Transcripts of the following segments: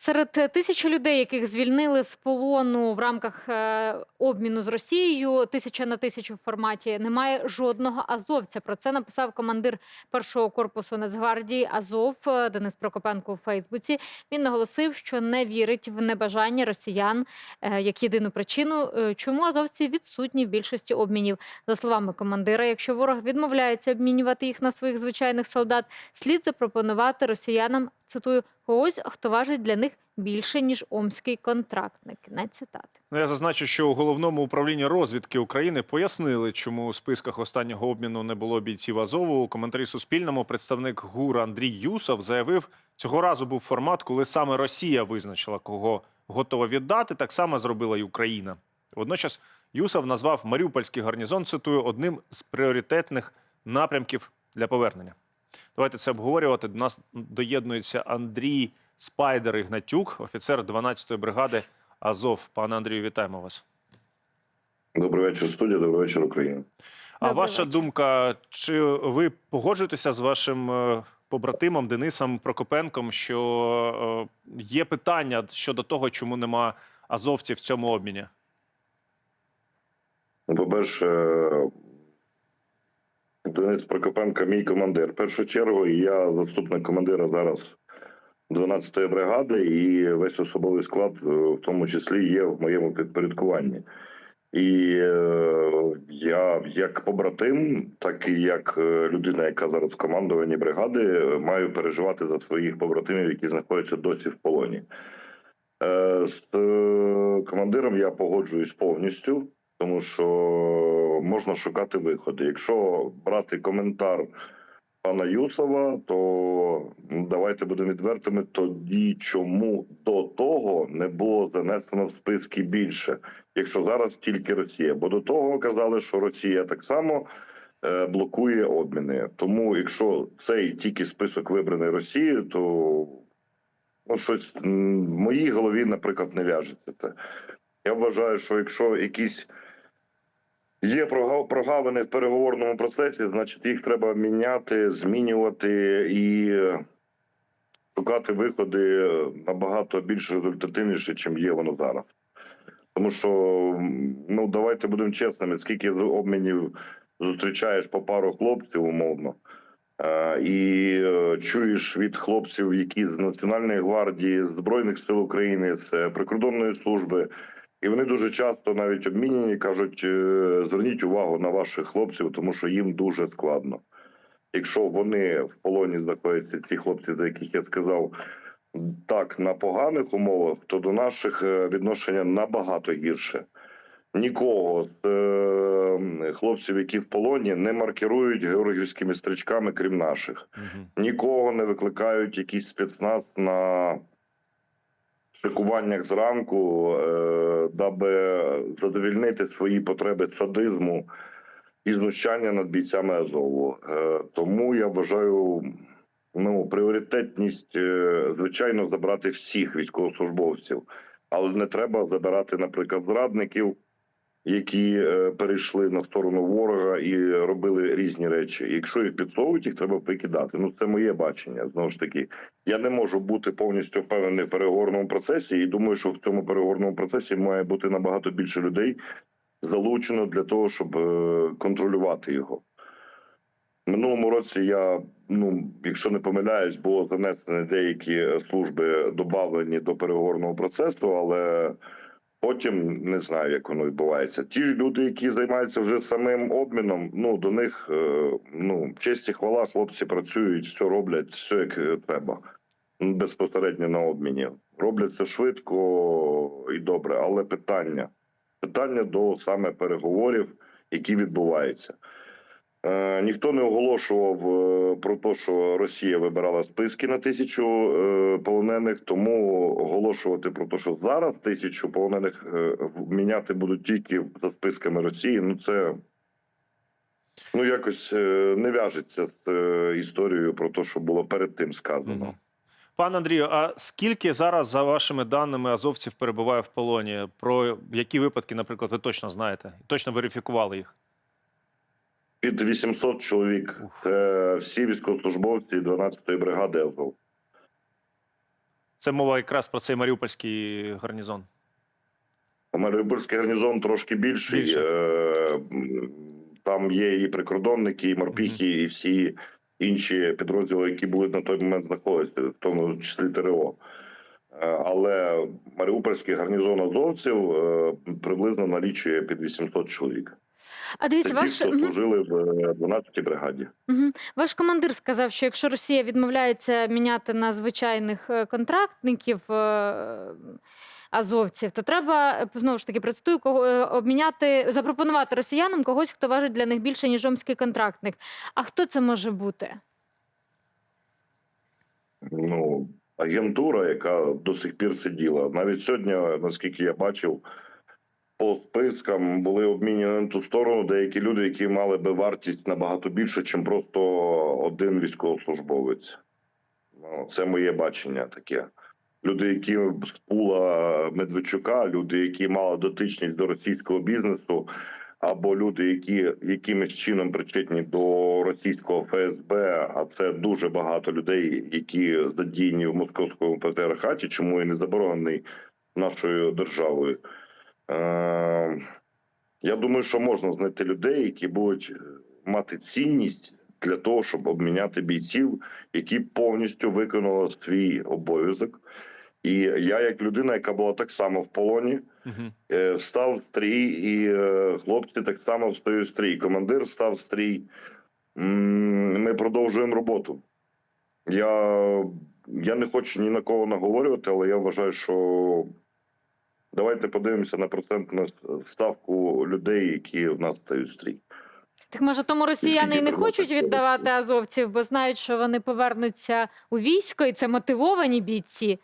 Серед е, тисячі людей, яких звільнили з полону в рамках е, обміну з Росією, тисяча на тисячу в форматі, немає жодного азовця. Про це написав командир першого корпусу Нацгвардії Азов е, Денис Прокопенко у Фейсбуці. Він наголосив, що не вірить в небажання росіян як єдину причину, чому азовці відсутні в більшості обмінів. За словами командира, якщо ворог відмовляється обмінювати їх на своїх звичайних солдат, слід запропонувати росіянам цитую когось, хто важить для них більше ніж омський контрактник. Кінець цитати. Ну, я зазначу, що у головному управлінні розвідки України пояснили, чому у списках останнього обміну не було бійців Азову. У коментарі Суспільному представник ГУР Андрій Юсов заявив, цього разу був формат, коли саме Росія визначила, кого готова віддати. Так само зробила й Україна. Водночас Юсов назвав Маріупольський гарнізон, цитую, одним з пріоритетних напрямків для повернення. Давайте це обговорювати. До нас доєднується Андрій Спайдер Ігнатюк, офіцер 12-ї бригади Азов. Пане Андрію, вітаємо вас. Добрий вечір, студія. Добрий вечір, Україна. А Добрий ваша вечір. думка, чи ви погоджуєтеся з вашим е, побратимом Денисом Прокопенком, що е, є питання щодо того, чому нема азовців в цьому обміні? Ну, По-перше, Денис Прокопенко, мій командир. В першу чергу, я заступник командира зараз 12-ї бригади, і весь особовий склад, е, в тому числі, є в моєму підпорядкуванні. І е, я як побратим, так і як е, людина, яка зараз в командуванні бригади, маю переживати за своїх побратимів, які знаходяться досі в полоні. З командиром я погоджуюсь повністю, тому що можна шукати виходи. Якщо брати коментар пана Юсова, то ну, давайте будемо відвертими. Тоді чому до того не було занесено в списки більше, якщо зараз тільки Росія? Бо до того казали, що Росія так само. е, Блокує обміни, тому якщо цей тільки список вибраний Росією, то ну щось в моїй голові, наприклад, не в'яжеться. Я вважаю, що якщо якісь є прога- прогавини в переговорному процесі, значить їх треба міняти, змінювати і шукати виходи набагато більш результативніше, чим є воно зараз. Тому що ну давайте будемо чесними, скільки обмінів зустрічаєш по пару хлопців, умовно. Е, І е, чуєш від хлопців, які з Національної гвардії, Збройних сил України, з е, прикордонної служби, і вони дуже часто навіть обмінені кажуть: е, зверніть увагу на ваших хлопців, тому що їм дуже складно. Якщо вони в полоні знаходяться, ці хлопці, за яких я сказав, так на поганих умовах, то до наших е, відношення набагато гірше. Нікого з е, хлопців, які в полоні, не маркирують георгіївськими стрічками, крім наших Угу. нікого не викликають якийсь спецназ на шикуваннях зранку, е, даби задовільнити свої потреби садизму і знущання над бійцями Азову. Е, тому я вважаю. Ну, пріоритетність, е, звичайно, забрати всіх військовослужбовців, але не треба забирати, наприклад, зрадників, які е, перейшли на сторону ворога і робили різні речі. Якщо їх підсовують, їх треба викидати. Ну це моє бачення. Знову ж таки, я не можу бути повністю впевнений в переговорному процесі, і думаю, що в цьому переговорному процесі має бути набагато більше людей залучено для того, щоб е, контролювати його. Минулому році я, ну якщо не помиляюсь, було занесені деякі служби додавлені до переговорного процесу, але потім не знаю, як воно відбувається. Ті люди, які займаються вже самим обміном, ну до них е, ну честь і хвала, хлопці працюють, все роблять, все як е, треба. Безпосередньо на обміні. Роблять це швидко і добре, але питання. Питання до саме переговорів, які відбуваються. Е, ніхто не оголошував е, про те, що Росія вибирала списки на тисячу е, полонених, тому оголошувати про те, що зараз тисячу полонених міняти будуть тільки за списками Росії. Ну це ну якось не в'яжеться з історією про те, що було перед тим сказано. Пане Андрію, а скільки зараз, за вашими даними, азовців перебуває в полоні? Про які випадки, наприклад, ви точно знаєте? Точно верифікували їх? Під 800 чоловік. Це всі військовослужбовці 12-ї бригади Азов. Це мова якраз про цей маріупольський гарнізон. Маріупольський гарнізон трошки більший. Більше. Там є і прикордонники, і морпіхи, і всі інші підрозділи, які були на той момент знаходитися, в тому числі ТРО. Е, Але Маріупольський гарнізон азовців е, приблизно налічує під 800 чоловік. А дивіться, ваш мгм. служили в е, 12-й бригаді. Мгм. Ваш командир сказав, що якщо Росія відмовляється міняти на звичайних е, контрактників е, азовців, то треба е, знову ж таки процитую, кого е, обміняти, запропонувати росіянам когось, хто важить для них більше ніж омський контрактник. А хто це може бути? ну, агентура, яка до сих пір сиділа. Навіть сьогодні, наскільки я бачив, по спискам були обмінені на ту сторону деякі люди, які мали би вартість набагато більше, ніж просто один військовослужбовець. Ну, це моє бачення таке. Люди, які з пула Медведчука, люди, які мали дотичність до російського бізнесу, або люди, які якимось чином причетні до російського ФСБ, а це дуже багато людей, які задіяні в московському патріархаті, чому і не заборонений нашою державою. Е, я думаю, що можна знайти людей, які будуть е, мати цінність для того, щоб обміняти бійців, які повністю виконали свій обов'язок. І я, як людина, яка була так само в полоні, Угу. Е, Встав в стрій, і е, хлопці так само встають в стрій. Командир став в стрій. Ми продовжуємо роботу. Я, я не хочу ні на кого наговорювати, але я вважаю, що давайте подивимося на процентну ставку людей, які в нас стають стрій. Так може тому росіяни і не хочуть віддавати азовців, бо знають, що вони повернуться у військо, і це мотивовані бійці.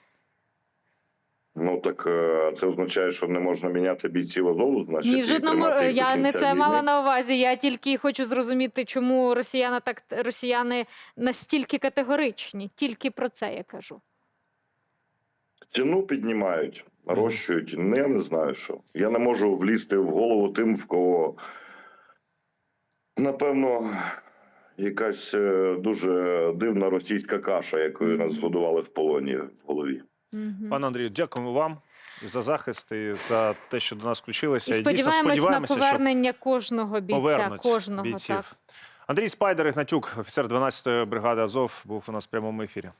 Ну так е, це означає, що не можна міняти бійців Азову, значить, Ні, в жодному я не це війни. мала на увазі. Я тільки хочу зрозуміти, чому росіяни так росіяни настільки категоричні. Тільки про це я кажу. Ціну піднімають, нарощують. Ну, я не знаю що. Я не можу влізти в голову тим, в кого напевно якась е, дуже дивна російська каша, якою нас годували в полоні в голові. Пане Андрію, дякуємо вам і за захист, і за те, що до нас включилися. І І дійсно сподіваємось на сподіваємося, що повернення кожного бійця. Кожного бійців. так. Андрій Спайдер Ігнатюк, офіцер 12-ї бригади Азов, був у нас в прямому ефірі.